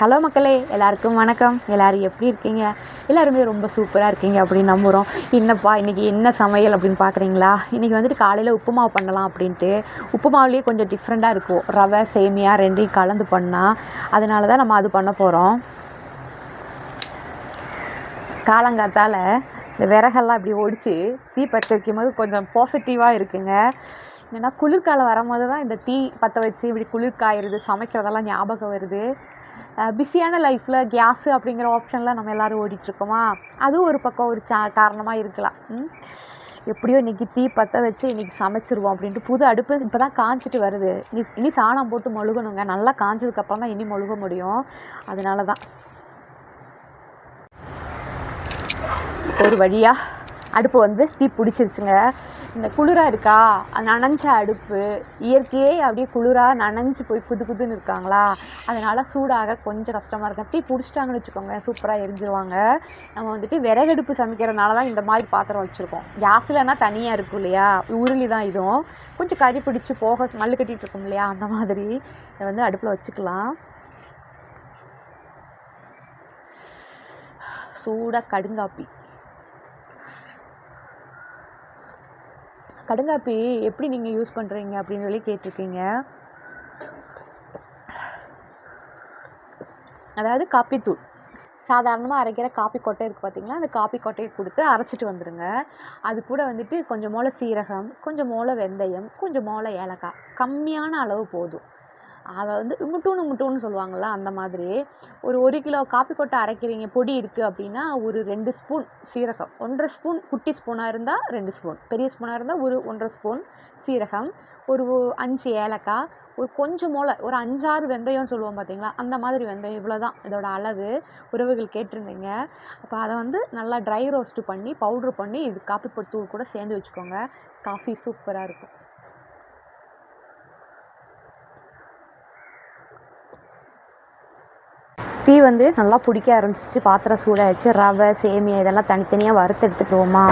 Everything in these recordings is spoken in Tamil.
ஹலோ மக்களே எல்லாருக்கும் வணக்கம். எல்லோரும் எப்படி இருக்கீங்க? எல்லாருமே ரொம்ப சூப்பராக இருக்கீங்க அப்படின்னு நம்புகிறோம் என்னப்பா இன்றைக்கி என்ன சமையல் அப்படின்னு பார்க்குறீங்களா இன்றைக்கி வந்துட்டு காலையில் உப்புமா பண்ணலாம் அப்படின்ட்டு. உப்புமாவிலேயே கொஞ்சம் டிஃப்ரெண்ட்டாக இருக்கும். ரவை சேமியா ரெண்டையும் கலந்து பண்ணால் அதனால தான் நம்ம அது பண்ண போகிறோம் காலங்காத்தால் இந்த விறகெல்லாம் இப்படி ஒடிச்சு தீ பற்ற வைக்கும் போது கொஞ்சம் பாசிட்டிவாக இருக்குங்க. ஏன்னா குளிர்காலம் வரும்போது தான் இந்த தீ பற்ற வச்சு இப்படி குளிர் காயிறது சமைக்கிறதெல்லாம் ஞாபகம் வருது. பிஸியான லைஃப்பில் கேஸு அப்படிங்கிற ஆப்ஷனில் நம்ம எல்லோரும் ஓடிட்டுருக்கோமா? அதுவும் ஒரு பக்கம் ஒரு சா காரணமாக இருக்கலாம். எப்படியோ இன்றைக்கி தீ பற்ற வச்சு இன்றைக்கி சமைச்சிருவோம் அப்படின்ட்டு புது அடுப்பு இப்போ தான் காஞ்சிட்டு வருது. இனி இனி சாணம் போட்டு மொழுகணுங்க. நல்லா காஞ்சதுக்கப்புறம் தான் இனி மொழுக முடியும். அதனால தான் ஒரு வழியாக அடுப்பு வந்து தீ பிடிச்சிருச்சுங்க. இந்த குளிராக இருக்கா? நனைஞ்ச அடுப்பு. இயற்கையே அப்படியே குளிராக நனைஞ்சு போய் குது குதுன்னு இருக்காங்களா? அதனால் சூடாக கொஞ்சம் கஷ்டமாக இருக்கும். தீ பிடிச்சிட்டாங்கன்னு வச்சுக்கோங்க சூப்பராக எரிஞ்சிருவாங்க. நம்ம வந்துட்டு விறகடுப்பு சமைக்கிறதுனால தான் இந்த மாதிரி பாத்திரம் வச்சுருக்கோம். கேஸ்லனா தனியாக இருக்கும் இல்லையா? உருளி தான் இதுவும். கொஞ்சம் கறி பிடிச்சி போக மல்லு கட்டிகிட்டு இருக்கும் இல்லையா? அந்த மாதிரி இதை வந்து அடுப்பில் வச்சுக்கலாம். சூடாக கடுங்காப்பி. கடுங்காப்பி எப்படி நீங்கள் யூஸ் பண்ணுறீங்க அப்படின்னு சொல்லி கேட்டிருக்கீங்க. அதாவது காப்பித்தூள். சாதாரணமாக அரைக்கிற காப்பி கொட்டை இருக்குது பார்த்தீங்களா அந்த காப்பி கொட்டையை கொடுத்து அரைச்சிட்டு வந்துடுங்க அது கூட வந்துட்டு கொஞ்சம் மோளை சீரகம் கொஞ்சம் மோளை வெந்தயம் கொஞ்சம் மோளை ஏலக்காய். கம்மியான அளவு போதும். அதை வந்து முட்டூன்னு முட்டூன்னு சொல்லுவாங்கள்ல அந்த மாதிரி. ஒரு ஒரு கிலோ காப்பி கொட்டை அரைக்கிறீங்க பொடி இருக்குது அப்படின்னா ஒரு ரெண்டு ஸ்பூன் சீரகம். ஒன்றரை ஸ்பூன் குட்டி ஸ்பூனாக இருந்தால் ரெண்டு ஸ்பூன். பெரிய ஸ்பூனாக இருந்தால் ஒரு ஒன்றரை ஸ்பூன் சீரகம். ஒரு அஞ்சு ஏலக்காய். ஒரு கொஞ்சம் மூளை ஒரு அஞ்சாறு வெந்தயம்னு சொல்லுவோம் பார்த்தீங்களா அந்த மாதிரி வெந்தயம் இவ்வளோ தான் இதோட அளவு உறவுகள் கேட்டிருந்தீங்க. அப்போ அதை வந்து நல்லா ட்ரை ரோஸ்ட்டு பண்ணி பவுட்ரு பண்ணி இது காப்பி பொடி தூள் கூட சேர்ந்து வச்சுக்கோங்க. காஃபி சூப்பராக இருக்கும். தீ வந்து நல்லா பிடிக்க ஆரம்பிச்சிச்சு பாத்திரம் சூடாகிடுச்சு ரவை சேமியா இதெல்லாம் தனித்தனியாக வறுத்து எடுத்துக்கிடுவோமா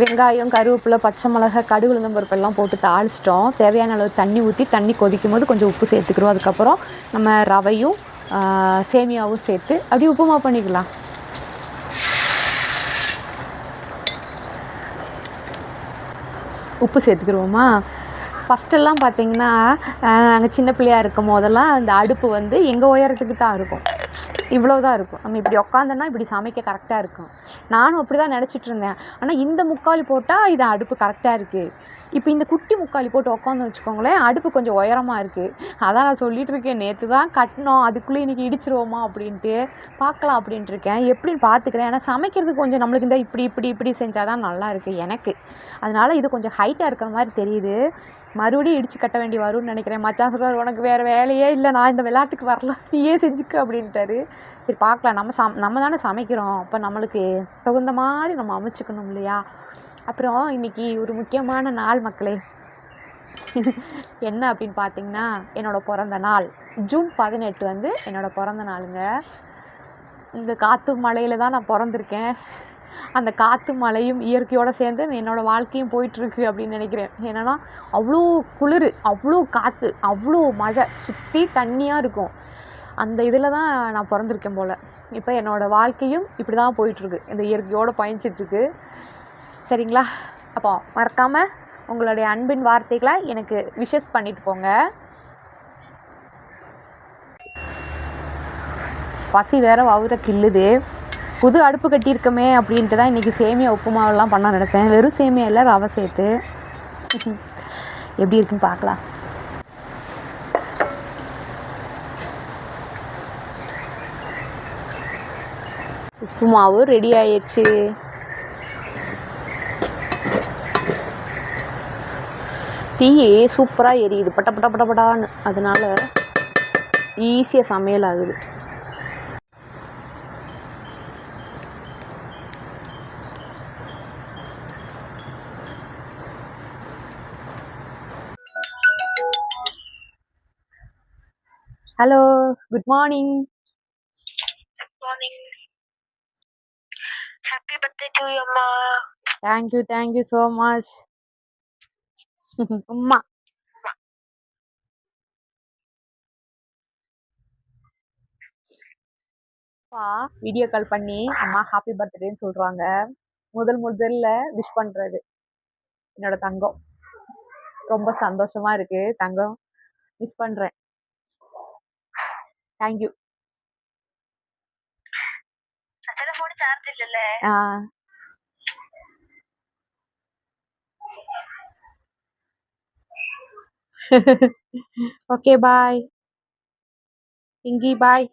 வெங்காயம் கருவேப்பிலை பச்சை மிளகா கடுகு உளுந்தம் பருப்பெல்லாம் போட்டு தாளிச்சிட்டோம். தேவையான அளவு தண்ணி ஊற்றி தண்ணி கொதிக்கும் போது கொஞ்சம் உப்பு சேர்த்துக்கிறோம் அதுக்கப்புறம் நம்ம ரவையும் சேமியாவும் சேர்த்து அப்படியே உப்புமா பண்ணிக்கலாம். உப்பு சேர்த்துக்கிடுவோமா? ஃபஸ்ட்டெல்லாம் பார்த்தீங்கன்னா நாங்கள் சின்ன பிள்ளையாக இருக்கும் போதெல்லாம் அந்த அடுப்பு வந்து எங்கள் உயரத்துக்கு தான் இருக்கும். இவ்வளோ தான் இருக்கும். நம்ம இப்படி உக்காந்தோன்னா இப்படி சமைக்க கரெக்டாக இருக்கும். நானும் அப்படி தான் நினச்சிட்டு இருந்தேன். ஆனால் இந்த முக்காலி போட்டால் இது அடுப்பு கரெக்டாக இருக்குது இப்போ இந்த குட்டி முக்காலி போட்டு உட்காந்து வச்சுக்கோங்களேன் அடுப்பு கொஞ்சம் உயரமாக இருக்குது அதான் நான் சொல்லிகிட்டு இருக்கேன் நேற்று தான் கட்டினோம் அதுக்குள்ளே இன்றைக்கி இடிச்சிருவோமா அப்படின்ட்டு. பார்க்கலாம் அப்படின்ட்டு இருக்கேன். எப்படின்னு பார்த்துக்கிறேன். ஏன்னா சமைக்கிறதுக்கு கொஞ்சம் நம்மளுக்கு இந்த இப்படி இப்படி இப்படி செஞ்சால் தான் நல்லா இருக்குது எனக்கு. அதனால் இது கொஞ்சம் ஹைட்டாக இருக்கிற மாதிரி தெரியுது. மறுபடியும் இடித்து கட்ட வேண்டி வரும்னு நினைக்கிறேன். மச்சான் சொல்கிறார் உனக்கு வேறு வேலையே இல்லை. நான் இந்த விளையாட்டுக்கு வரல. நீயே செஞ்சுக்க அப்படின்ட்டாரு. சரி பார்க்கலாம். நம்ம சம் நம்ம தானே சமைக்கிறோம். அப்போ நம்மளுக்கு தகுந்த மாதிரி நம்ம அமைச்சுக்கணும் இல்லையா? அப்புறம் இன்றைக்கி ஒரு முக்கியமான நாள் மக்களே. என்ன அப்படின்னு பார்த்தீங்கன்னா என்னோடய பிறந்த நாள். ஜூன் பதினெட்டு வந்து என்னோடய பிறந்த நாளுங்க. இந்த காற்று மலையில் தான் நான் பிறந்திருக்கேன். அந்த காற்று மழையும் இயற்கையோடு சேர்ந்து என்னோடய வாழ்க்கையும் போயிட்டுருக்கு அப்படின்னு நினைக்கிறேன். என்னென்னா அவ்வளோ குளிர் அவ்வளோ காற்று அவ்வளோ மழை சுற்றி தண்ணியாக இருக்கும். அந்த இதில் தான் நான் பிறந்திருக்கேன் போல். இப்போ என்னோடய வாழ்க்கையும் இப்படி தான் போயிட்டுருக்கு. இந்த இயற்கையோடு பயணிச்சிட்ருக்கு சரிங்களா? அப்போ மறக்காமல் உங்களுடைய அன்பின் வார்த்தைகளை எனக்கு விஷஸ் பண்ணிட்டு போங்க. பசி வேற வவுற கில்லுது புது அடுப்பு கட்டியிருக்கமே அப்படின்ட்டு தான் இன்றைக்கி சேமியா உப்புமாவெல்லாம் பண்ண நினச்சேன். வெறும் சேமியா இல்லை ரவை சேர்த்து. எப்படி இருக்குன்னு பார்க்கலாம். உப்புமாவும் ரெடி ஆயிடுச்சு. தீ சூப்பராக எரியுது. பட்ட பட்ட பட்ட பட்டான்னு அதனால ஈஸியாக சமையல் ஆகுது. Hello good morning. Happy birthday to you, அம்மா. Thank you thank you so much சும்மா அப்பா வீடியோ கால் பண்ணி அம்மா ஹாப்பி பர்த்டேன்னு சொல்றாங்க. முதல் முதல்ல விஷ் பண்றது என்னோட தங்கம். ரொம்ப சந்தோஷமா இருக்கு. தங்கம் மிஸ் பண்றேன். Thank you okay, bye. Pinky, bye.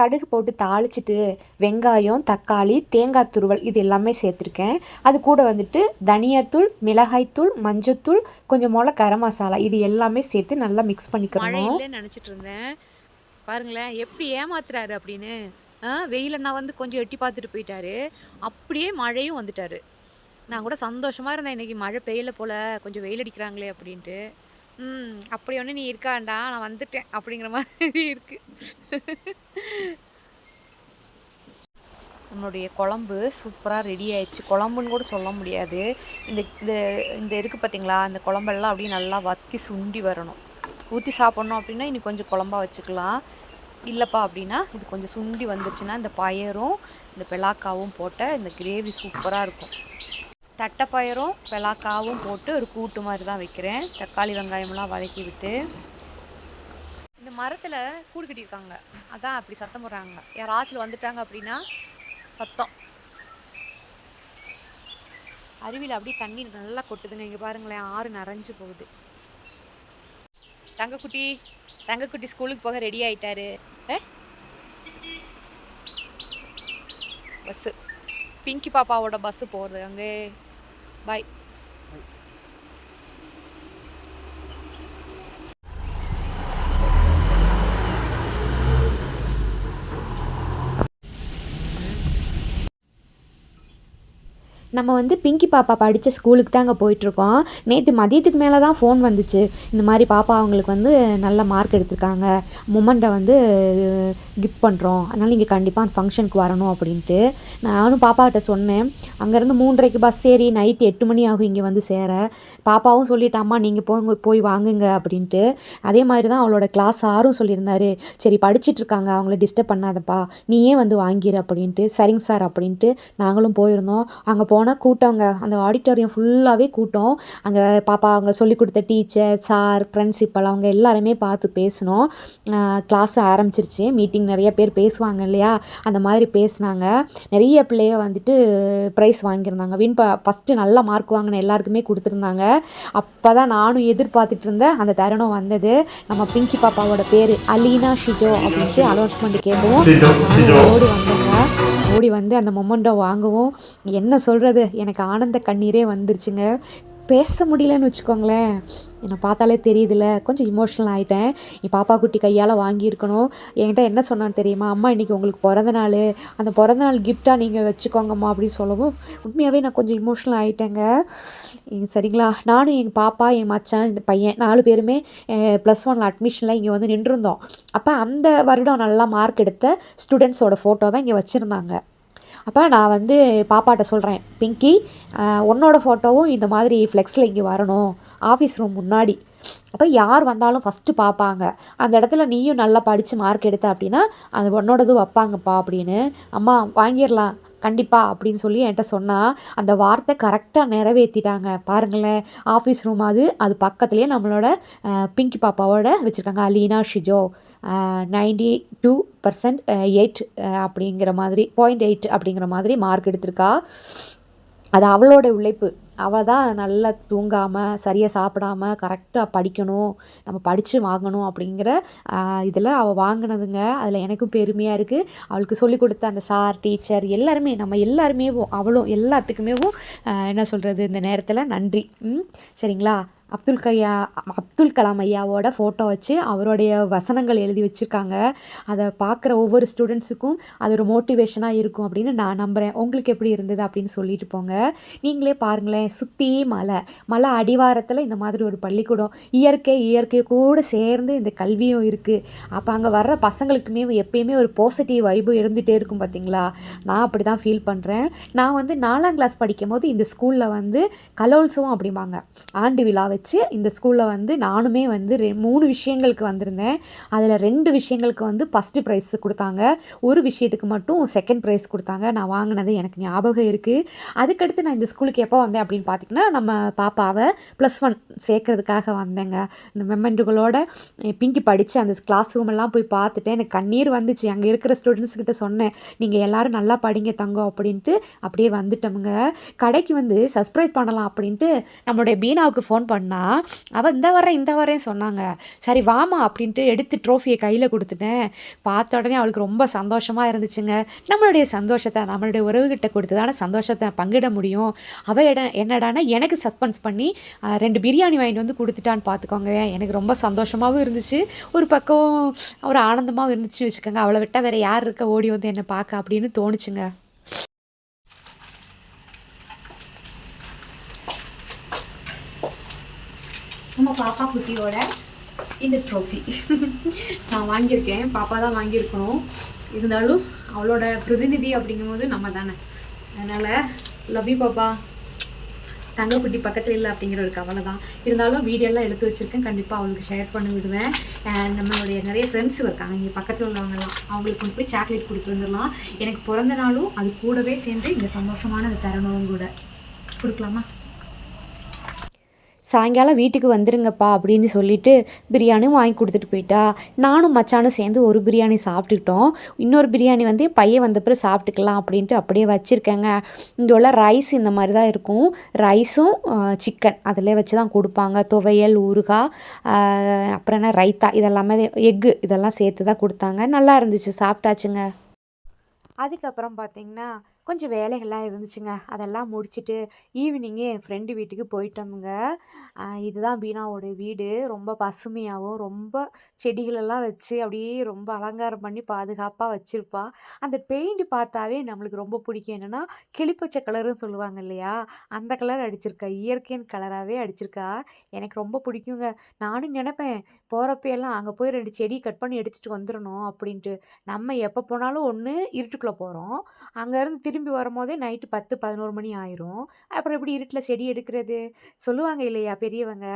கடுகு போட்டு தாளிச்சிட்டு வெங்காயம் தக்காளி தேங்காய் துருவல் இது எல்லாமே சேர்த்துருக்கேன். அது கூட வந்துட்டு தனியாத்தூள் மிளகாய்த்தூள் மஞ்சத்தூள் கொஞ்சம் மிளகா கரம் மசாலா இது எல்லாமே சேர்த்து நல்லா மிக்ஸ் மழை இல்லைன்னு நினச்சிட்டு இருந்தேன். பாருங்களேன் எப்படி ஏமாத்துறாரு அப்படின்னு. ஆ வெயில நான் வந்து கொஞ்சம் எட்டி பார்த்துட்டு போயிட்டாரு. அப்படியே மழையும் வந்துட்டாரு. நான் கூட சந்தோஷமாக இருந்தேன். இன்றைக்கி மழை பெய்யல போல் கொஞ்சம் வெயில் அடிக்கிறாங்களே அப்படின்ட்டு. ம் அப்படி ஒன்று நீ இருக்காண்டா நான் வந்துட்டேன் அப்படிங்கிற மாதிரி இருக்கு. நம்மளுடைய குழம்பு சூப்பராக ரெடி ஆயிடுச்சு. குழம்புன்னு கூட சொல்ல முடியாது. இந்த இந்த இந்த இருக்குது பார்த்தீங்களா இந்த குழம்பெல்லாம் அப்படியே நல்லா வத்தி சுண்டி வரணும். ஊற்றி சாப்பிட்ணும் அப்படின்னா இன்னும் கொஞ்சம் குழம்பா வச்சுக்கலாம். இல்லைப்பா அப்படின்னா இது கொஞ்சம் சுண்டி வந்துருச்சுன்னா இந்த பயரும் இந்த பெலாக்காவும் போட்ட இந்த கிரேவி சூப்பராக இருக்கும். தட்டைப்பயிரும் பெலாக்காவும் போட்டு ஒரு கூட்டு மாதிரி தான் வைக்கிறேன். தக்காளி வெங்காயம்லாம் வதக்கி விட்டு இந்த மரத்தில் கூடு கட்டியிருக்காங்க. அதான் அப்படி சத்தம் போடுறாங்க. யாராச்சும் வந்துட்டாங்க அப்படின்னா சத்தம். அருவியில் அப்படியே தண்ணி நல்லா கொட்டுதுங்க. இங்கே பாருங்களேன் ஆறு நிறைஞ்சு போகுது. தங்கக்குட்டி தங்கக்குட்டி ஸ்கூலுக்கு போக ரெடி ஆயிட்டாரு. பஸ்ஸு. பிங்கி பாப்பாவோட பஸ்ஸு போகிறது அங்கே. பாய் நம்ம வந்து பிங்கி பாப்பா படித்த ஸ்கூலுக்கு தாங்க போயிட்டுருக்கோம். நேற்று மதியத்துக்கு மேலே தான் ஃபோன் வந்துச்சு. இந்த மாதிரி பாப்பா அவங்களுக்கு வந்து நல்ல மார்க் எடுத்திருக்காங்க. மொமெண்ட்டை வந்து கிஃப்ட் பண்ணுறோம் அதனால் நீங்கள் கண்டிப்பாக அந்த ஃபங்க்ஷனுக்கு வரணும் அப்படின்ட்டு. நானும் பாப்பாக்கிட்ட சொன்னேன். அங்கேருந்து மூன்றரைக்கு பஸ் ஏறி நைட்டு எட்டு மணி ஆகும் இங்கே வந்து சேர. பாப்பாவும் சொல்லிட்டாம்மா நீங்கள் போங்க போய் வாங்குங்க அப்படின்ட்டு. அதே மாதிரி தான் அவளோட கிளாஸ் சாரும் சொல்லியிருந்தாரு. சரி படிச்சிட்ருக்காங்க அவங்கள டிஸ்டர்ப் பண்ணாதப்பா. நீயே வந்து வாங்கிடு அப்படின்ட்டு. சரிங்க சார் அப்படின்ட்டு நாங்களும் போயிருந்தோம். அங்கே போனால் கூட்டங்க அந்த ஆடிட்டோரியம் ஃபுல்லாகவே கூட்டம். அங்கே பாப்பா அவங்க சொல்லிக் கொடுத்த டீச்சர் சார் பிரின்சிபல் அவங்க எல்லாருமே பார்த்து பேசினோம். கிளாஸ் ஆரம்பிச்சிருச்சு. மீட்டிங் நிறைய பேர் பேசுவாங்க இல்லையா? அந்த மாதிரி பேசினாங்க. நிறைய பிள்ளைய வந்துட்டு ப்ரைஸ் வாங்கியிருந்தாங்க. வின் ப ஃபஸ்ட்டு நல்ல மார்க் வாங்கின எல்லாருக்குமே கொடுத்துருந்தாங்க. அப்போ தான் நானும் எதிர்பார்த்துட்டு இருந்தேன் அந்த தருணம் வந்தது. நம்ம பிங்கி பாப்பாவோட பேர் அலீனா ஷிஜோ அப்படின்ட்டு அனௌன்ஸ்மெண்ட் கேட்கவும் ஓடி வந்தேங்க. ஓடி வந்து அந்த மொமெண்ட்டை வாங்கவும் என்ன சொல்கிறது எனக்கு ஆனந்த கண்ணீரே வந்துருச்சுங்க. பேச முடியலன்னு வச்சுக்கோங்களேன். என்னை பார்த்தாலே தெரியுதுல்ல. கொஞ்சம் இமோஷனல் ஆகிட்டேன் என் பாப்பா குட்டி கையால் வாங்கியிருக்கணும். என்கிட்ட என்ன சொன்னான்னு தெரியுமா? அம்மா இன்றைக்கி உங்களுக்கு பிறந்த நாள். அந்த பிறந்த நாள் கிஃப்டாக நீங்கள் வச்சுக்கோங்கம்மா அப்படின்னு சொல்லவும் உண்மையாகவே நான் கொஞ்சம் இமோஷனல் ஆகிட்டேங்க சரிங்களா? நானும் எங்கள் பாப்பா என் மச்சான் இந்த பையன் நாலு பேருமே ப்ளஸ் ஒனில் அட்மிஷனில் இங்கே வந்து நின்றுருந்தோம். அப்போ அந்த வருடம் நல்லா மார்க் எடுத்த ஸ்டூடெண்ட்ஸோட ஃபோட்டோ தான் இங்கே வச்சுருந்தாங்க. அப்போ நான் வந்து பாப்பாட்ட சொல்கிறேன் பிங்கி உன்னோட ஃபோட்டோவும் இந்த மாதிரி ஃப்ளெக்ஸில் இங்கே வரணும். ஆஃபீஸ் ரூம் முன்னாடி. அப்போ யார் வந்தாலும் ஃபஸ்ட்டு பார்ப்பாங்க அந்த இடத்துல நீயும் நல்லா படித்து மார்க் எடுத்த அப்படின்னா அது உன்னோடது வைப்பாங்கப்பா அப்படின்னு. அம்மா வாங்கிடலாம். கண்டிப்பாக அப்படின்னு சொல்லி என்கிட்ட சொன்னால் அந்த வார்த்தை கரெக்டாக நிறைவேற்றிட்டாங்க பாருங்களேன் ஆஃபீஸ் ரூம் அது அது பக்கத்துலேயே நம்மளோட பிங்கி பாப்பாவோட வச்சுருக்காங்க. Aleena Shijo ninety two percent eight அப்படிங்கிற மாதிரி பாயிண்ட் எயிட் அப்படிங்கிற மாதிரி மார்க் எடுத்திருக்கா. அது அவளோட உழைப்பு. அவள் தான் நல்லா தூங்காமல் சரியாக சாப்பிடாம கரெக்டாக படிக்கணும் நம்ம படித்து வாங்கணும் அப்படிங்கிற இதில் அவள் வாங்கினதுங்க. அதில் எனக்கும் பெருமையாக இருக்குது அவளுக்கு சொல்லிக் கொடுத்த அந்த சார் டீச்சர் எல்லாருமே நம்ம எல்லாருமே அவளும் எல்லாத்துக்குமே என்ன சொல்கிறது இந்த நேரத்தில் நன்றி. ம் சரிங்களா? அப்துல் கையா அப்துல் கலாம் ஐயாவோட ஃபோட்டோ வச்சு அவருடைய வசனங்கள் எழுதி வச்சுருக்காங்க. அதை பார்க்குற ஒவ்வொரு ஸ்டூடெண்ட்ஸுக்கும் அது ஒரு மோட்டிவேஷனாக இருக்கும் அப்படின்னு நான் நம்புகிறேன் உங்களுக்கு எப்படி இருந்தது அப்படின்னு சொல்லிட்டு போங்க. நீங்களே பாருங்களேன் சுற்றி மலை. மலை அடிவாரத்தில் இந்த மாதிரி ஒரு பள்ளிக்கூடம். இயற்கை இயற்கை கூட சேர்ந்து இந்த கல்வியும் இருக்குது அப்போ அங்கே வர்ற பசங்களுக்குமே எப்பயுமே ஒரு பாசிட்டிவ் வைபு இருந்துகிட்டே இருக்கும் பார்த்தீங்களா நான் அப்படி தான் ஃபீல் பண்ணுறேன் நான் வந்து நாலாம் கிளாஸ் படிக்கும் போது இந்த ஸ்கூலில் வந்து கலோல்சவம் அப்படிம்பாங்க. ஆண்டு விழாவை வச்சு இந்த ஸ்கூலில் வந்து நானுமே வந்து ரெ மூணு விஷயங்களுக்கு வந்திருந்தேன். அதில் ரெண்டு விஷயங்களுக்கு வந்து ஃபஸ்ட்டு ப்ரைஸ் கொடுத்தாங்க. ஒரு விஷயத்துக்கு மட்டும் செகண்ட் ப்ரைஸ் கொடுத்தாங்க. நான் வாங்கினது எனக்கு ஞாபகம் இருக்குது அதுக்கடுத்து நான் இந்த ஸ்கூலுக்கு எப்போ வந்தேன் அப்படின்னு பார்த்தீங்கன்னா நம்ம பாப்பாவை ப்ளஸ் ஒன் சேர்க்குறதுக்காக வந்தேங்க. இந்த மெமெண்டுகளோட பிங்கி படித்து அந்த கிளாஸ் ரூமெல்லாம் போய் பார்த்துட்டேன் எனக்கு கண்ணீர் வந்துச்சு. அங்கே இருக்கிற ஸ்டூடெண்ட்ஸ்கிட்ட சொன்னேன் நீங்கள் எல்லோரும் நல்லா படிங்க தங்கம் அப்படின்ட்டு அப்படியே வந்துட்டோமுங்க. கடைக்கு வந்து சர்ப்ரைஸ் பண்ணலாம் அப்படின்ட்டு நம்மளுடைய பீனாவுக்கு ஃபோன் அண்ணா அவள் இந்த வரேன் இந்த வரேன் சொன்னாங்க. சரி வாமா அப்படின்ட்டு எடுத்து ட்ரோஃபியை கையில் கொடுத்துட்டேன். பார்த்த உடனே அவளுக்கு ரொம்ப சந்தோஷமாக இருந்துச்சுங்க. நம்மளுடைய சந்தோஷத்தை நம்மளுடைய உறவுகிட்ட கொடுத்து தானே சந்தோஷத்தை பங்கிட முடியும். அவள் இட என்னடானா எனக்கு சஸ்பென்ஸ் பண்ணி ரெண்டு பிரியாணி வாங்கிட்டு வந்து கொடுத்துட்டான்னு பார்த்துக்கோங்க. எனக்கு ரொம்ப சந்தோஷமாகவும் இருந்துச்சு. ஒரு பக்கம் ஒரு ஆனந்தமாகவும் இருந்துச்சு வச்சுக்கோங்க. அவளை விட்டால் வேறு யார் இருக்க ஓடி வந்து என்னை பார்க்க அப்படின்னு தோணுச்சுங்க. நம்ம பாப்பா குட்டியோட இந்த ட்ரோஃபி நான் வாங்கியிருக்கேன். பாப்பா தான் வாங்கியிருக்கணும். இருந்தாலும் அவளோட பிரதிநிதி அப்படிங்கும்போது நம்ம தானே. அதனால் லவ் யூ பாப்பா. தங்கக்குட்டி பக்கத்தில் இல்லை அப்படிங்கிற ஒரு கவலை தான். இருந்தாலும் வீடியோலாம் எடுத்து வச்சுருக்கேன். கண்டிப்பாக அவளுக்கு ஷேர் பண்ணி விடுவேன். நம்மளுடைய நிறைய ஃப்ரெண்ட்ஸ் இருக்காங்க. இங்கே பக்கத்தில் உள்ளவங்கலாம் அவங்களுக்கு கொண்டு போய் சாக்லேட் கொடுத்து வந்துடலாம். எனக்கு பிறந்த நாளும் அது கூடவே சேர்ந்து இந்த சந்தோஷமான தருணம் கூட. கொடுக்கலாமா? சாயங்காலம் வீட்டுக்கு வந்துருங்கப்பா அப்படின்னு சொல்லிட்டு பிரியாணியும் வாங்கி கொடுத்துட்டு போயிட்டா. நானும் மச்சானும் சேர்ந்து ஒரு பிரியாணி சாப்பிட்டுக்கிட்டோம். இன்னொரு பிரியாணி வந்து பையன் வந்த பிறகு சாப்பிட்டுக்கலாம் அப்படின்ட்டு அப்படியே வச்சுருக்கேங்க. இங்கே உள்ள ரைஸ் இந்த மாதிரி தான் இருக்கும். ரைஸும் சிக்கன் அதிலே வச்சு தான் கொடுப்பாங்க. துவையல் ஊறுகாய் அப்புறம் என்ன ரைத்தா இதெல்லாமே எக்கு இதெல்லாம் சேர்த்து தான் கொடுத்தாங்க. நல்லா இருந்துச்சு சாப்பிட்டாச்சுங்க. அதுக்கப்புறம் பார்த்தீங்கன்னா கொஞ்சம் வேலைகள்லாம் இருந்துச்சுங்க. அதெல்லாம் முடிச்சுட்டு ஈவினிங்கே என் ஃப்ரெண்டு வீட்டுக்கு போயிட்டோமுங்க. இதுதான் பீனாவோட வீடு. ரொம்ப பசுமையாகவும் ரொம்ப செடிகளெல்லாம் வச்சு அப்படியே ரொம்ப அலங்காரம் பண்ணி பாதுகாப்பாக வச்சுருப்பா. அந்த பெயிண்ட் பார்த்தாவே நம்மளுக்கு ரொம்ப பிடிக்கும். என்னென்னா கிளிப்பச்சை கலருன்னு சொல்லுவாங்க இல்லையா? அந்த கலர் அடிச்சிருக்கா. இயற்கையின் கலராகவே அடிச்சிருக்கா. எனக்கு ரொம்ப பிடிக்குங்க. நானும் நினைப்பேன் போகிறப்ப எல்லாம் அங்கே போய் ரெண்டு செடி கட் பண்ணி எடுத்துகிட்டு வந்துடணும் அப்படின்ட்டு. நம்ம எப்போ போனாலும் ஒன்று இருட்டுக்குள்ளே போகிறோம் அங்கேருந்து திரும்பி வரும்போதே நைட்டு பத்து பதினோரு மணி ஆயிரும். அப்புறம் எப்படி இருட்டில் செடி எடுக்கிறது? சொல்லுவாங்க இல்லையா பெரியவங்க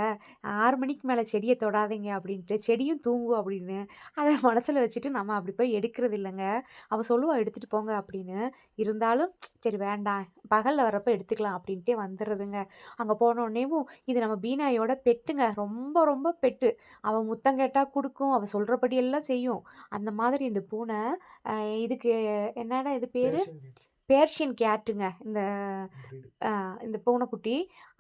ஆறு மணிக்கு மேலே செடியை தொடாதீங்க அப்படின்ட்டு. செடியும் தூங்கும் அப்படின்னு. அதை மனசில் வச்சுட்டு நம்ம அப்படி போய் எடுக்கிறது இல்லைங்க. அவள் சொல்லுவா எடுத்துகிட்டு போங்க அப்படின்னு. இருந்தாலும் சரி வேண்டாம். பகலில் வரப்போ எடுத்துக்கலாம் அப்படின்ட்டே வந்துடுறதுங்க அங்கே போனோடனேவும் இது நம்ம பீனாயோட பெட்டுங்க. ரொம்ப ரொம்ப பெட்டு. அவள் முத்தம் கேட்டால் கொடுக்கும். அவள் சொல்கிறபடி எல்லாம் செய்யும். அந்த மாதிரி இந்த பூனை இதுக்கு என்னடா இது பேர்? பேர்ஷியன் கேட்டுங்க இந்த இந்த பூனைக்குட்டி.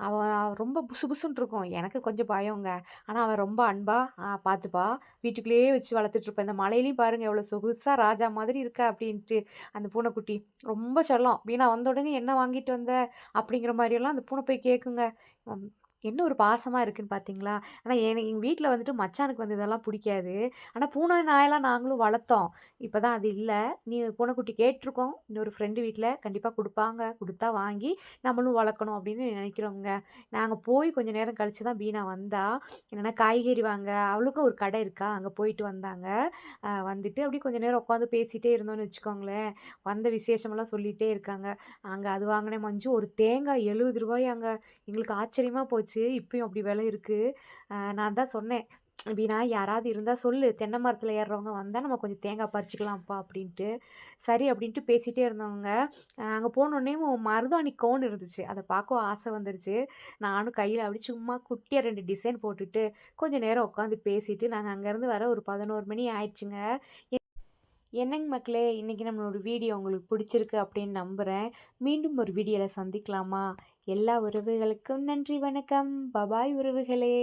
அவள் ரொம்ப புசு புசுன்னு இருக்கும். எனக்கு கொஞ்சம் பயங்க ஆனால் அவள் ரொம்ப அன்பாக பார்த்துப்பா வீட்டுக்குள்ளேயே வச்சு வளர்த்துட்ருப்பேன் இந்த மலையிலையும் பாருங்கள் எவ்வளோ சொகுசாக ராஜா மாதிரி இருக்கா அப்படின்ட்டு. அந்த பூனைக்குட்டி ரொம்ப செல்லம் வீணா வந்த உடனே என்ன வாங்கிட்டு வந்த? அப்படிங்கிற மாதிரியெல்லாம் அந்த பூனை போய் கேட்குங்க என்ன ஒரு பாசமாக இருக்குதுன்னு பார்த்தீங்களா ஆனால் என் எங்கள் வீட்டில் வந்துட்டு மச்சானுக்கு வந்து இதெல்லாம் பிடிக்காது. ஆனால் பூனை நாயெல்லாம் நாங்களும் வளர்த்தோம். இப்போ தான் அது இல்லை. நீ பூனைக்குட்டி கேட்டிருக்கோம். இன்னொரு ஃப்ரெண்டு வீட்டில் கண்டிப்பாக கொடுப்பாங்க. கொடுத்தா வாங்கி நம்மளும் வளர்க்கணும் அப்படின்னு நினைக்கிறோங்க. நாங்கள் போய் கொஞ்சம் நேரம் கழித்து தான் பீனா வந்தா. என்னென்னா காய்கறி வாங்க. அவளுக்கும் ஒரு கடை இருக்கா? அங்கே போயிட்டு வந்தாங்க. வந்துட்டு அப்படியே கொஞ்சம் நேரம் உட்காந்து பேசிகிட்டே இருந்தோம்னு வச்சுக்கோங்களேன். வந்த விசேஷமெல்லாம் சொல்லிகிட்டே இருக்காங்க. அங்கே அது வாங்கினேன் மஞ்சு. ஒரு தேங்காய் எழுபது ரூபாய் அங்கே எங்களுக்கு ஆச்சரியமாக போச்சு. இப்பயும் அப்படி விலை இருக்குது நான் தான் சொன்னேன். அப்படின்னா யாராவது இருந்தால் சொல்லு. தென்னை மரத்தில் ஏறுறவங்க வந்தால் நம்ம கொஞ்சம் தேங்காய் பறிச்சிக்கலாம்ப்பா அப்படின்ட்டு. சரி அப்படின்ட்டு பேசிகிட்டே இருந்தவங்க அங்கே போனோடனே மருதாணி கோன் இருந்துச்சு. அதை பார்க்க ஆசை வந்துருச்சு. நானும் கையில் அப்படி சும்மா குட்டியாக ரெண்டு டிசைன் போட்டுட்டு கொஞ்சம் நேரம் உட்காந்து பேசிட்டு நாங்கள் அங்கேருந்து வர ஒரு பதினோரு மணி ஆயிடுச்சுங்க. என்னங்க மக்களே இன்றைக்கி நம்மளோட வீடியோ உங்களுக்கு பிடிச்சிருக்கு அப்படின்னு நம்புகிறேன் மீண்டும் ஒரு வீடியோவில் சந்திக்கலாமா? எல்லா உறவுகளுக்கும் நன்றி வணக்கம். பபாய் உறவுகளே.